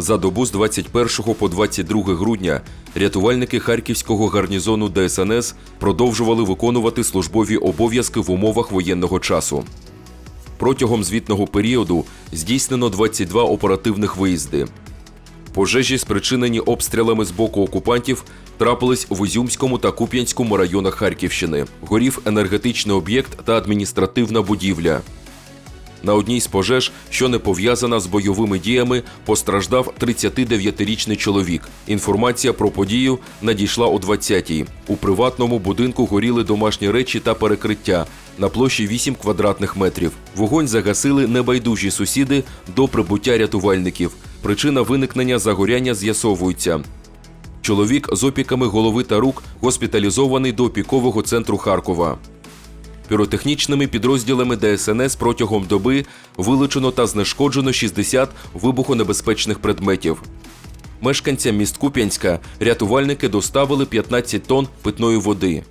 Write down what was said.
За добу з 21 по 22 грудня рятувальники харківського гарнізону ДСНС продовжували виконувати службові обов'язки в умовах воєнного часу. Протягом звітного періоду здійснено 22 оперативних виїзди. Пожежі, спричинені обстрілами з боку окупантів, трапились в Ізюмському та Куп'янському районах Харківщини. Горів енергетичний об'єкт та адміністративна будівля. На одній з пожеж, що не пов'язана з бойовими діями, постраждав 39-річний чоловік. Інформація про подію надійшла о 20-й. У приватному будинку горіли домашні речі та перекриття на площі 8 квадратних метрів. Вогонь загасили небайдужі сусіди до прибуття рятувальників. Причина виникнення загоряння з'ясовується. Чоловік з опіками голови та рук госпіталізований до опікового центру Харкова. Піротехнічними підрозділами ДСНС протягом доби вилучено та знешкоджено 60 вибухонебезпечних предметів. Мешканцям міст Куп'янська рятувальники доставили 15 тонн питної води.